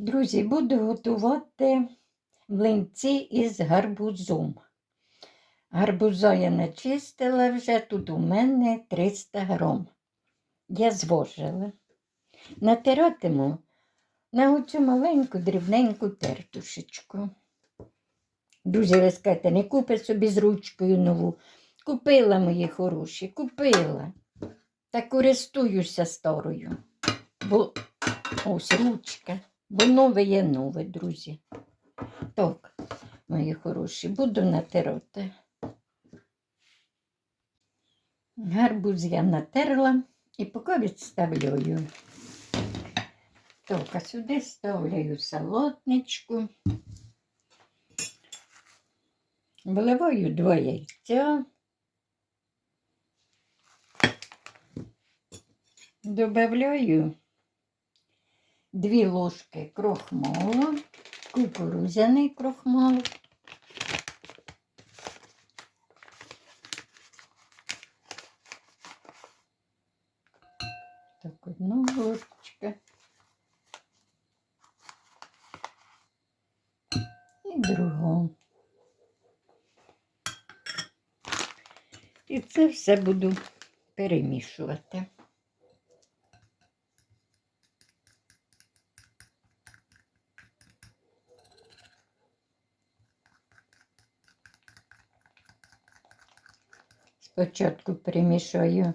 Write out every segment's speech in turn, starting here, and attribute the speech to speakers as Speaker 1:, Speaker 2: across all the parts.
Speaker 1: Друзі, буду готувати млинці із гарбузом. Гарбуза я начистила вже, тут у мене 300 грам. Я звожила. Натиратиму на оцю маленьку дрібненьку тертушечку. Друзі, ви скажете, не купи собі з ручкою нову. Купила мої хороші, купила. Та користуюся старою. Бо ось ручка. Бо нове є нове, друзі. Так, мої хороші, буду натирати. Гарбуз я натерла і поки відставляю. Так, а сюди ставляю салатничку. Вливаю два яйця. Добавляю дві ложки крохмалу, кукурузяний крохмал. Так, одну ложечка. І другу. І це все буду перемішувати. Спочатку перемішаю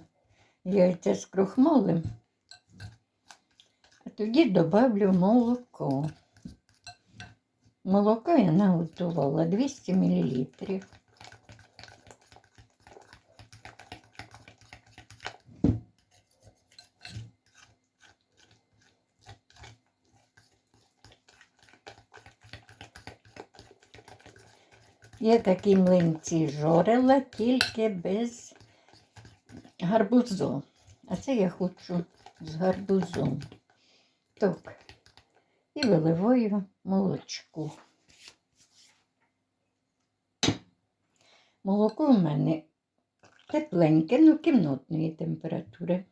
Speaker 1: яйця з крохмалем, а тоді добавлю молоко. Молоко я наготувала 200 мл. Я такі млинці жорила тільки без гарбузу. А це я хочу з гарбузом. Так, і виливаю молочку. Молоко у мене тепленьке, ну кімнатної температури.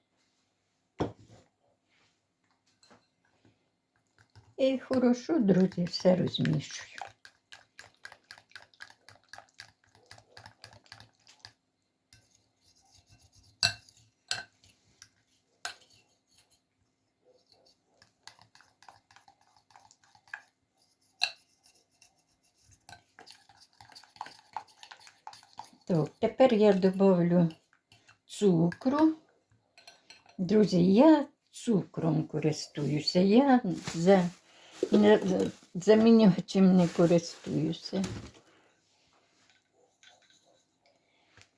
Speaker 1: І хорошо, друзі, все розмішую. Так, тепер я добавлю цукру. Друзі, я цукром користуюся. Я за, замінювачем не користуюся.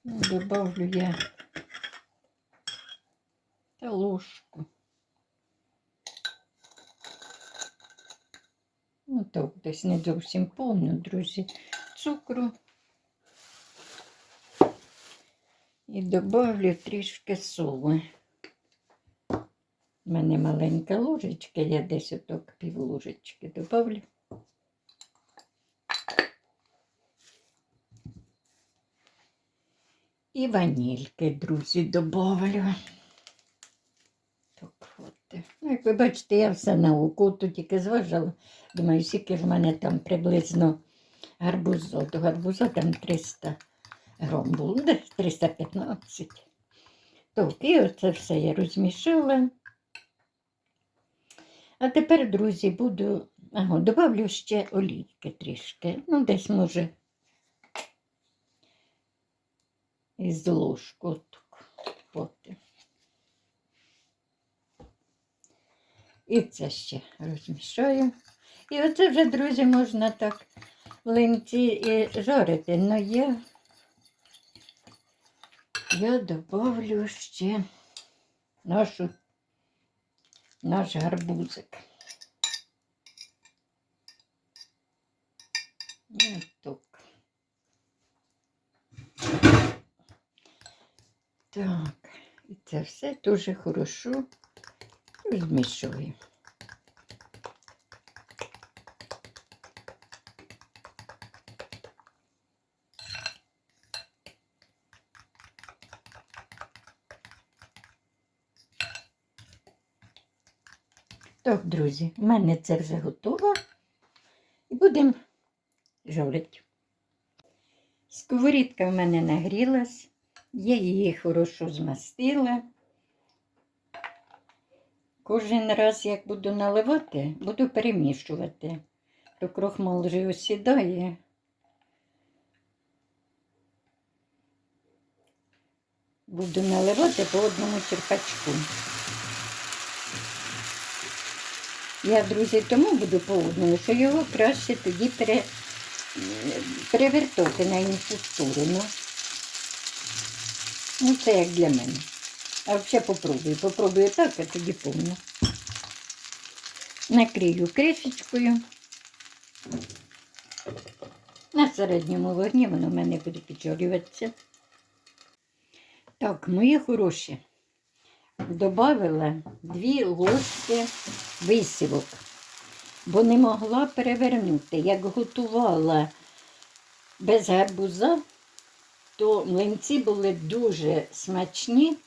Speaker 1: Добавлю я та ложку. Ну, так, десь не зовсім повну, друзі, цукру. І добавлю трішки соли. У мене маленька ложечка, я десь отак пів ложечки добавлю. І ванільки, друзі, добавлю. Так, от. Ну, як ви бачите, я все на око тут тільки зважила. Думаю, скільки в мене там приблизно гарбузу. До гарбуза там 300 грам було, десь 315. Так, і оце все я розмішала. А тепер, друзі, буду. Ага, добавлю ще олійки трішки. Ну, десь може із ложку. отак. І це ще розмішаю. І оце вже, друзі, можна так млинці і жарити. Ну я, я добавлю ще нашу, наш гарбузик. Так. Так, і це все дуже хорошо розмішую. Так, друзі, в мене це вже готово. І будемо жовлити. Сковорідка в мене нагрілась, я її хорошо змастила. Кожен раз, як буду наливати, буду перемішувати. То крохмал вже осідає. Буду наливати по одному черпачку. Я, друзі, тому буду по що його краще тоді пере, перевертати на іншу сторону. Ну, це як для мене. А взагалі попробую. Попробую так, а тоді повно. Накрию кришечкою. На середньому вогні воно в мене буде піджарюватися. Так, мої хороші. Добавила дві ложки висівок, бо не могла перевернути. Як готувала без гарбуза, то млинці були дуже смачні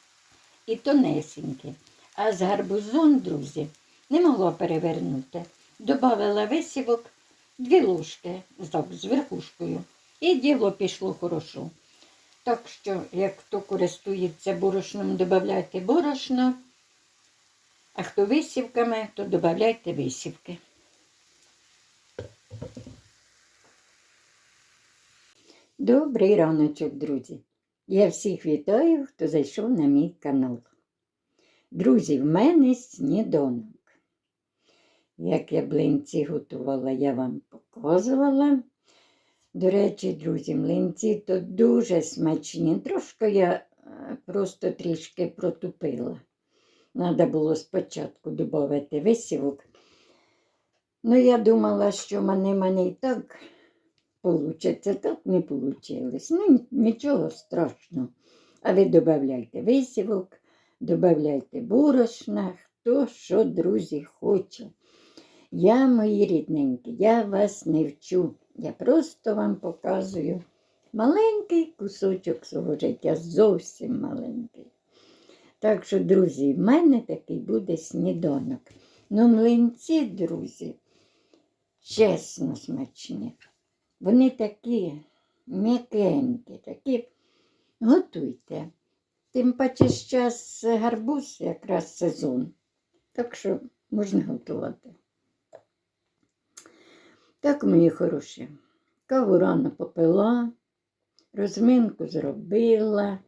Speaker 1: і тонесенькі. А з гарбузом, друзі, не могла перевернути. Добавила висівок дві ложки з верхушкою. І діло пішло хорошо. Так що, як хто користується борошном, додавайте борошно, а хто висівками, то додавайте висівки. Добрий раночок, друзі. Я всіх вітаю, хто зайшов на мій канал. Друзі, в мене сніданок. Як я блинці готувала, я вам показувала. До речі, друзі, млинці то дуже смачні. Трошки я е, просто трішки протупила. Треба було спочатку додати висівок. Ну, я думала, що мене мене і так вийде. Так не вийшло. Ну, нічого страшного. А ви додавайте висівок, додавайте борошна, хто що, друзі, хоче. Я, мої рідненькі, я вас не вчу. Я просто вам показую маленький кусочок свого життя, зовсім маленький. Так що, друзі, в мене такий буде сніданок. Ну, млинці, друзі, чесно смачні. Вони такі м'якенькі, такі готуйте. Тим паче зараз гарбуз якраз сезон. Так що можна готувати. Так, мої хороші, каву рано попила, розминку зробила.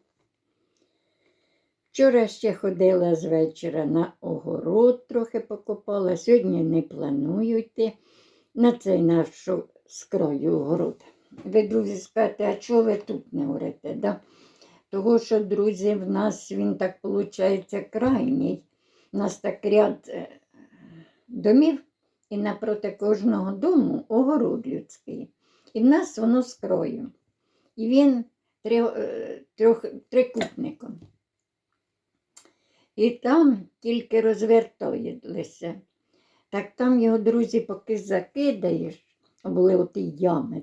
Speaker 1: Вчора ще ходила з вечора на огород, трохи покопала. Сьогодні не планую йти на цей наш з краю огород. Ви, друзі, скажете, а чого ви тут не орете? Да? Того, що, друзі, в нас він так виходить крайній. У нас так ряд е, домів. І напроти кожного дому огород людський. І в нас воно з крою. І він трьох, трьох, трикутником. І там тільки розвертається. Так там його, друзі, поки закидаєш, були оті ями,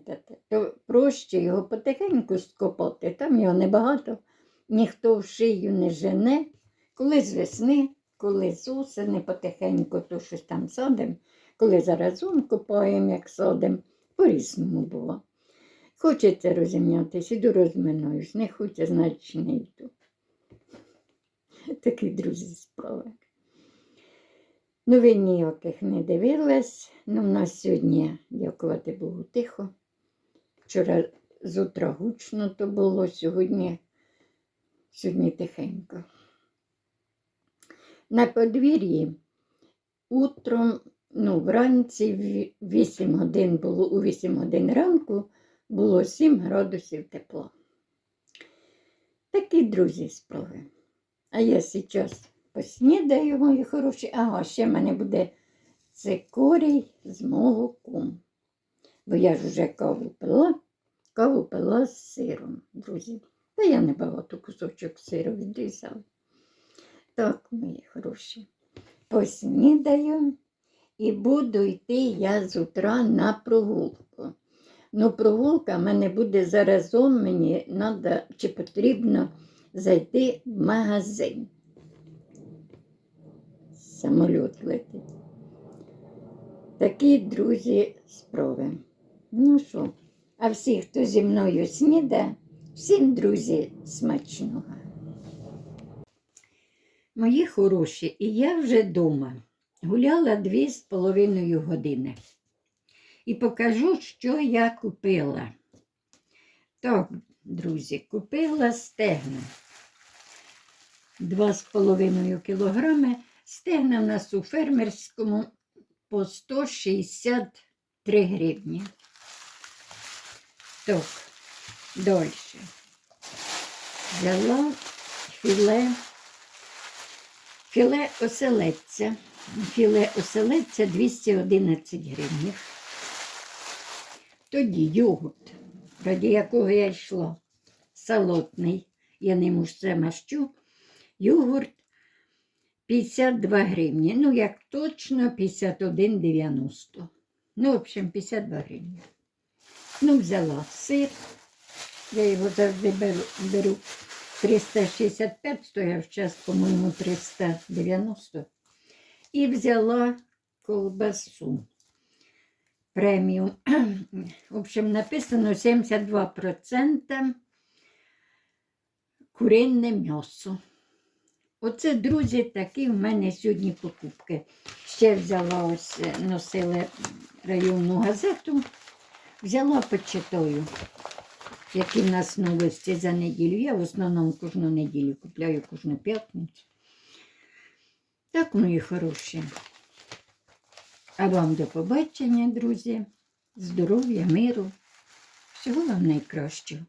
Speaker 1: то проще його потихеньку скопати. Там його небагато, ніхто в шию не жене, коли з весни, коли з осени потихеньку, то щось там садимо. Коли заразом копаємо, як садим, по-різному було. Хочеться розім'ятися, іду розминаюсь, не хоче, значить не йду. Такі друзі справи. Ви ніяких не дивились. Ну, в нас сьогодні, дякувати Богу, тихо. Вчора з утра гучно то було, сьогодні, сьогодні тихенько. На подвір'ї утром ну, вранці в 8 годин було у 8 годин ранку було 7 градусів тепла. Такі друзі справи. А я зараз поснідаю, мої хороші. Ага, ще в мене буде цикорій з молоком. Бо я ж вже каву пила, каву пила з сиром, друзі. Та я небагато кусочок сиру відрізала. Так, мої хороші, поснідаю. І буду йти я з утра на прогулку. Ну, прогулка в мене буде заразом, мені треба чи потрібно зайти в магазин. Самоліт летить. Такі, друзі, справи. Ну що, а всі, хто зі мною сніда, всім, друзі, смачного. Мої хороші, і я вже вдома гуляла дві з половиною години. І покажу, що я купила. Так, друзі, купила стегна. Два з половиною кілограми. Стегна в нас у фермерському по 163 гривні. Так, далі. Взяла філе, філе оселедця. Філе оселедця 211 гривень. Тоді йогурт, раді якого я йшла, салотний, я ним усе мащу, йогурт 52 гривні. Ну, як точно, 51,90. Ну, в общем, 52 гривні. Ну, взяла сир. Я його завжди беру, беру 365, стояв час, по-моєму, 390. І взяла колбасу преміум. В общем, написано 72% куринне м'ясо. Оце, друзі, такі в мене сьогодні покупки. Ще взяла ось, е, носила районну газету, взяла почитаю, які в нас новості за неділю. Я в основному кожну неділю купляю кожну п'ятницю. Так, мої хороші. А вам до побачення, друзі. Здоров'я, миру, всього вам найкращого.